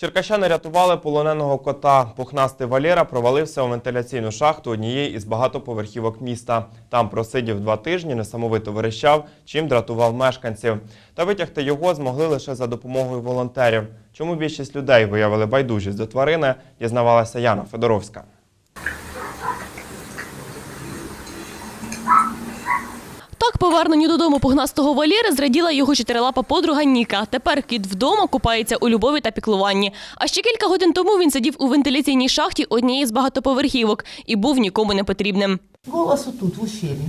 Черкащани рятували полоненого кота. Пухнастий Валера провалився у вентиляційну шахту однієї із багатоповерхівок міста. Там просидів два тижні, несамовито верещав, чим дратував мешканців. Та витягти його змогли лише за допомогою волонтерів. Чому більшість людей виявили байдужість до тварини, дізнавалася Яна Федоровська. Так, поверненню додому пухнастого Валєри зраділа його чотирилапа подруга Ніка. Тепер кіт вдома купається у любові та піклуванні. А ще кілька годин тому він сидів у вентиляційній шахті однієї з багатоповерхівок і був нікому не потрібним. Голос тут, в ущелі.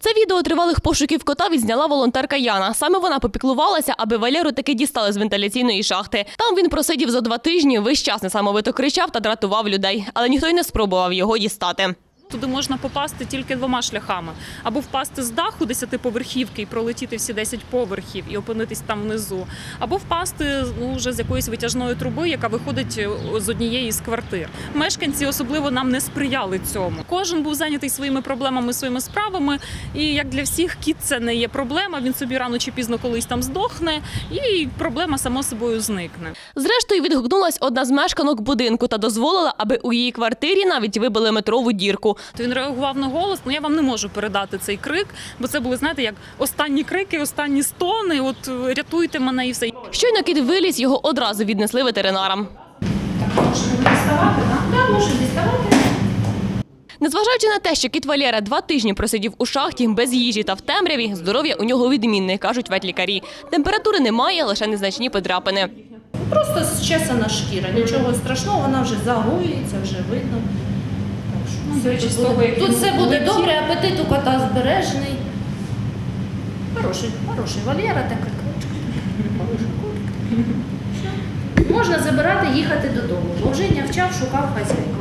Це відео тривалих пошуків кота відзняла волонтерка Яна. Саме вона попіклувалася, аби Валеру таки дістали з вентиляційної шахти. Там він просидів за два тижні, весь час несамовито кричав та дратував людей, але ніхто й не спробував його дістати. Туди можна попасти тільки двома шляхами: або впасти з даху десятиповерхівки і пролетіти всі 10 поверхів і опинитись там внизу, або впасти ну, вже з якоїсь витяжної труби, яка виходить е, з однієї з квартир. Мешканці особливо нам не сприяли цьому. Кожен був зайнятий своїми проблемами, своїми справами. І як для всіх, кіт це не є проблема. Він собі рано чи пізно колись там здохне, і проблема само собою зникне. Зрештою, відгукнулась одна з мешканок будинку та дозволила, аби у її квартирі навіть вибили метрову дірку. То він реагував на голос. Ну я вам не можу передати цей крик, бо це були знаєте, як останні крики, останні стони. От рятуйте мене і все. Щойно кіт виліз, його одразу віднесли ветеринарам. Незважаючи на те, що кіт Валєра два тижні просидів у шахті без їжі та в темряві, здоров'я у нього відмінне, кажуть ветлікарі. Температури немає, лише незначні подряпини. Просто зчесана шкіра, нічого страшного, вона вже загоюється, вже видно. Все тут буде, тут все буде добре, апетит у кота збережений. Хороший, хороший вольєра така. Можна забирати, їхати додому, бо вже навчав, шукав хазяйку.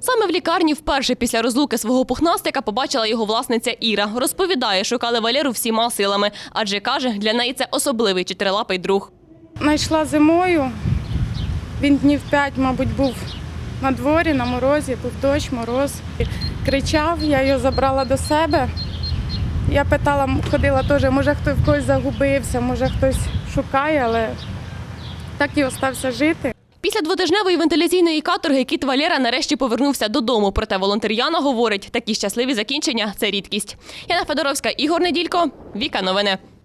Саме в лікарні вперше після розлуки свого пухнастика побачила його власниця Іра. Розповідає, шукали Валеру всіма силами, адже каже, для неї це особливий чотирилапий друг. Знайшла зимою. Він днів п'ять, мабуть, був на дворі, на морозі, був дощ, мороз. Кричав, я його забрала до себе. Я питала, ходила теж, може хтось в когось загубився, може хтось шукає, але так і остався жити. Після двотижневої вентиляційної каторги кіт Валера нарешті повернувся додому. Проте волонтер Яна говорить, такі щасливі закінчення це рідкість. Яна Федоровська, Ігор Неділько, Віка Новини.